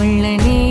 கொள்ளனே